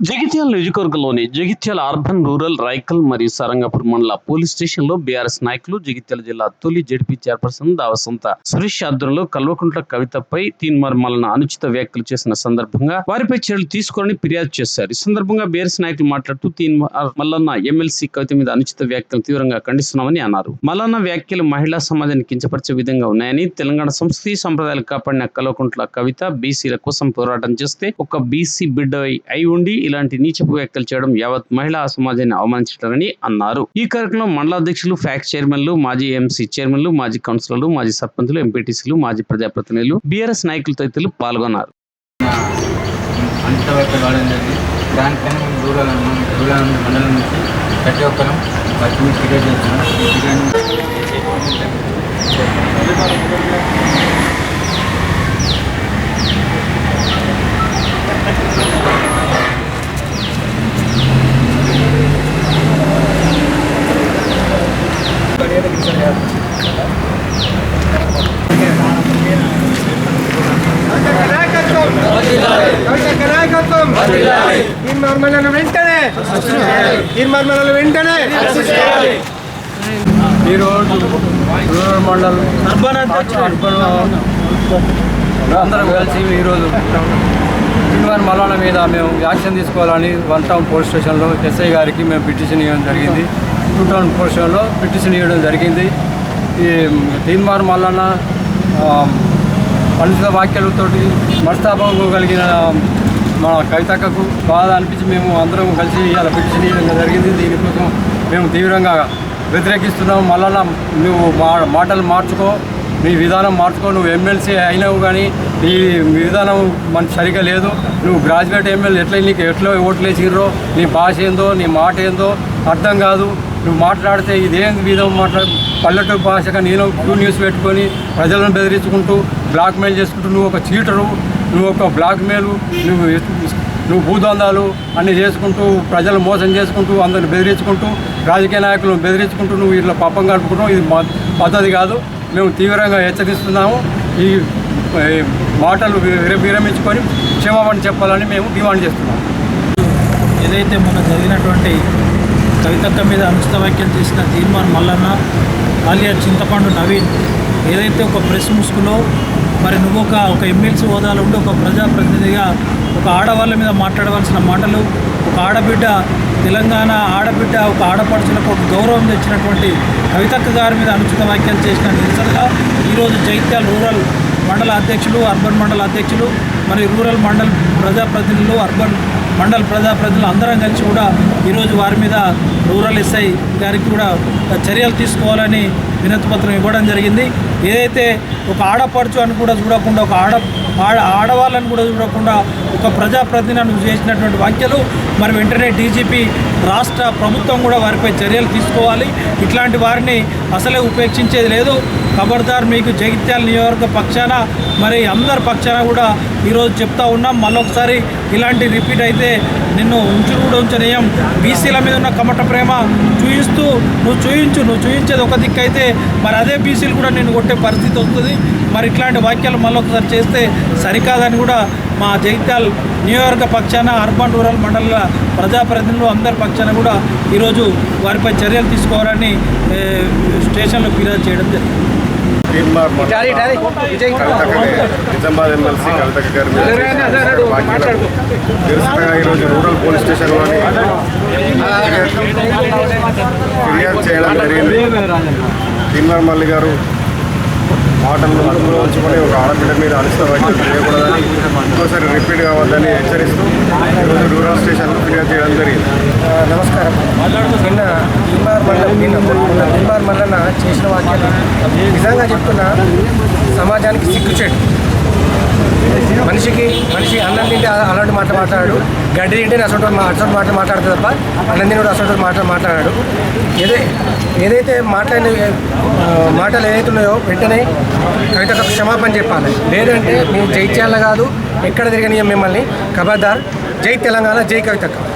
జగిత్యాల నియోజకవర్గంలోని Jagtial urban rural రైకల్ మరియు సారంగపూర్ మండల పోలీస్ స్టేషన్లో బీఆర్ఎస్ నాయకులు జగిత్యాల జిల్లా తొలి జడ్పీ చైర్పర్సన్ దావసంత సురేష్ ఆధ్వర్యంలో కల్వకుంట్ల కవితపై తీన్మార్ మల్లన అనుచిత వ్యాఖ్యలు చేసిన సందర్భంగా వారిపై చర్యలు తీసుకోవాలని ఫిర్యాదు చేశారు. ఈ సందర్భంగా బీఆర్ఎస్ నాయకులు మాట్లాడుతూ తీన్మార్ మల్లన్న ఎమ్మెల్సీ కవిత మీద అనుచిత వ్యాఖ్యలు తీవ్రంగా ఖండిస్తున్నామని అన్నారు. మల్లన్న వ్యాఖ్యలు మహిళా సమాజాన్ని కించపరిచే విధంగా ఉన్నాయని తెలంగాణ సంస్కృతి సంప్రదాయాలు కాపాడిన కల్వకుంట్ల కవిత బీసీల కోసం పోరాటం చేస్తే ఒక బీసీ బిడ్డ అయి ఉండి ఇలాంటి నీచపు వ్యాఖ్యలు చేయడం యావత్ మహిళా సమాజాన్ని అవమానించడారని అన్నారు. ఈ కార్యక్రమంలో మండల అధ్యక్షులు ఫ్యాక్స్ చైర్మన్లు మాజీ ఎంసీ చైర్మన్లు మాజీ కౌన్సిలర్లు మాజీ సర్పంచులు ఎంపీటీసీలు మాజీ ప్రజాప్రతినిధులు బీఆర్ఎస్ నాయకులు తదితరులు పాల్గొన్నారు. దానిపైన మేము రూరల్ రూరల్ మండలం నుంచి ప్రతి ఒక్కరం వాటి ఫిర్యాదు చేస్తున్నాం ఈ ఫిర్యాదు నాయకత్వం తీర్మానం వెంటనే. తీర్మానం వెంటనే. ఈరోజు రూరల్ అర్బన్ అందరం కలిసి ఈరోజు శ్రీనివాన్ మలాల మీద మేము యాక్షన్ తీసుకోవాలని వన్ టౌన్ పోలీస్ స్టేషన్లో ఎస్ఐ గారికి మేము పిటిషన్ ఇవ్వడం జరిగింది. టూ టౌన్ పోలీస్ స్టేషన్లో పిటిషన్ ఇవ్వడం జరిగింది. ఈ తీన్మార్ మల్లన్న పండిత వాక్యాలతోటి మనస్తాపం కలిగిన మన కవితక్కకు బాధ అనిపించి మేము అందరం కలిసి అలా పిటిషన్ ఇవ్వడం జరిగింది. దీనికోసం మేము తీవ్రంగా వ్యతిరేకిస్తున్నాము మళ్ళా నువ్వు మా మాటలు మార్చుకో నీ విధానం మార్చుకో. నువ్వు ఎమ్మెల్సీ అయినావు కానీ నీ విధానం మన సరిగా లేదు. నువ్వు గ్రాడ్యుయేట్ ఎమ్మెల్యే ఎట్లా నీకు ఎట్లా ఓట్లు వేసిర్రో నీ భాష ఏందో నీ మాట ఏందో అర్థం కాదు. నువ్వు మాట్లాడితే ఇదేం విధం మాట్లా పల్లెటూరు భాషగా నేను క్యూ న్యూస్ పెట్టుకొని ప్రజలను బెదిరించుకుంటూ బ్లాక్మెయిల్ చేసుకుంటూ నువ్వు ఒక చీటరు. నువ్వు ఒక బ్లాక్మెయిల్ నువ్వు నువ్వు భూదందాలు అన్నీ చేసుకుంటూ ప్రజలు మోసం చేసుకుంటూ అందరిని బెదిరించుకుంటూ రాజకీయ నాయకులను బెదిరించుకుంటూ నువ్వు ఇట్లా పాపం గడుపుకుంటావు ఇది పద్ధతి కాదు. మేము తీవ్రంగా హెచ్చరిస్తున్నాము. ఈ మాటలు విర- విరమించుకొని క్షమాపణ చెప్పాలని మేము డిమాండ్ చేస్తున్నాము. ఏదైతే మొన్న జరిగినటువంటి కవితక్క మీద అనుచిత వ్యాఖ్యలు చేసిన తీర్మాన్ మల్లన్న ఆలియా చింతపండు నవీన్ ఏదైతే ఒక ప్రెస్ ముసుగులో మరి నువ్వు ఒక ఒక ఎమ్మెల్సీ హోదాలో ఉండి ఒక ప్రజాప్రతినిధిగా ఒక ఆడవాళ్ళ మీద మాట్లాడవలసిన మాటలు ఒక ఆడబిడ్డ తెలంగాణ ఆడబిడ్డ ఒక ఆడపడుచులకు ఒక గౌరవం తెచ్చినటువంటి కవితక్క గారి మీద అనుచిత వ్యాఖ్యలు చేసిన నిరసనగా ఈరోజు జైత్యాల రూరల్ మండల అధ్యక్షులు అర్బన్ మండల అధ్యక్షులు మరి రూరల్ మండల్ ప్రజాప్రతినిధులు అర్బన్ మండల ప్రజాప్రతినిధులు అందరం కలిసి కూడా ఈరోజు వారి మీద రూరల్ ఎస్ఐ గారికి కూడా చర్యలు తీసుకోవాలని వినతిపత్రం ఇవ్వడం జరిగింది. ఏదైతే ఒక ఆడపడుచు అని కూడా చూడకుండా ఒక ఆడ ఆడ ఆడవాళ్ళని కూడా చూడకుండా ఒక ప్రజాప్రతినిధులను చేసినటువంటి వ్యాఖ్యలు మరి వెంటనే డీజీపీ రాష్ట్ర ప్రభుత్వం కూడా వారిపై చర్యలు తీసుకోవాలి. ఇట్లాంటి వారిని అసలే ఉపేక్షించేది లేదు. ఖబర్దార్ మీకు జగిత్యాల నియోజకవర్గ పక్షాన మరి అందరి పక్షాన కూడా ఈరోజు చెప్తా ఉన్నాం. మళ్ళొకసారి ఇలాంటి రిపీట్ అయితే నిన్ను ఉంచుడు కూడా ఉంచనీయం బీసీల మీద ఉన్న కమట ప్రేమ చూయిస్తూ నువ్వు చూయించు నువ్వు చూయించేది ఒక దిక్కు అయితే మరి అదే బీసీలు కూడా నిన్ను కొట్టే పరిస్థితి వస్తుంది. మరి ఇట్లాంటి వాక్యాలు మళ్ళొకసారి చేస్తే సరికాదని కూడా మా జగిత్యాల నియోజకవర్గ పక్షాన అర్బన్ రూరల్ మండల ప్రజాప్రతినిధులు అందరి పక్షాన కూడా ఈరోజు వారిపై చర్యలు తీసుకోవాలని స్టేషన్లో ఫిర్యాదు చేయడం జరిగింది. నిజామాబాద్ ఎమ్మెల్సీ గారి ఈరోజు రూరల్ పోలీస్ స్టేషన్లోని ఫిర్యాదు చేయడం జరిగింది. తీన్మార్ మల్లి గారు మాటలను అదుపులో ఉంచుకొని ఒక ఆడబిడ్డ మీద అనుచిత వ్యాఖ్యలు చేయకూడదని ఇంకోసారి రిపీట్ కావద్దని హెచ్చరిస్తూ ఈరోజు రూరల్ స్టేషన్లో ఫిర్యాదు చేయడం జరిగింది. నమస్కారం. నిన్న భీమార్ మల్లన్న నిన్న భీమార్ మల్లన్న చేసిన వాక్యాలు నిజంగా చెప్తున్నా సమాజానికి సిగ్గుచెట్టు మనిషికి మనిషి అన్నం తింటే అలాంటి మాట మాట్లాడాడు. గడ్డి తింటే అసలు అసలు మాట మాట్లాడుతుంది తప్ప అన్నం తినడు అసలు మాట మాట్లాడాడు. ఏదే ఏదైతే మాట్లాడిన మాటలు ఏదైతే ఉన్నాయో వెంటనే కవిత క్షమాపణ చెప్పాలి. లేదంటే మేము జై కాదు ఎక్కడ తిరగనీయం మిమ్మల్ని. కబద్దార్ జై తెలంగాణ జై కవితక్క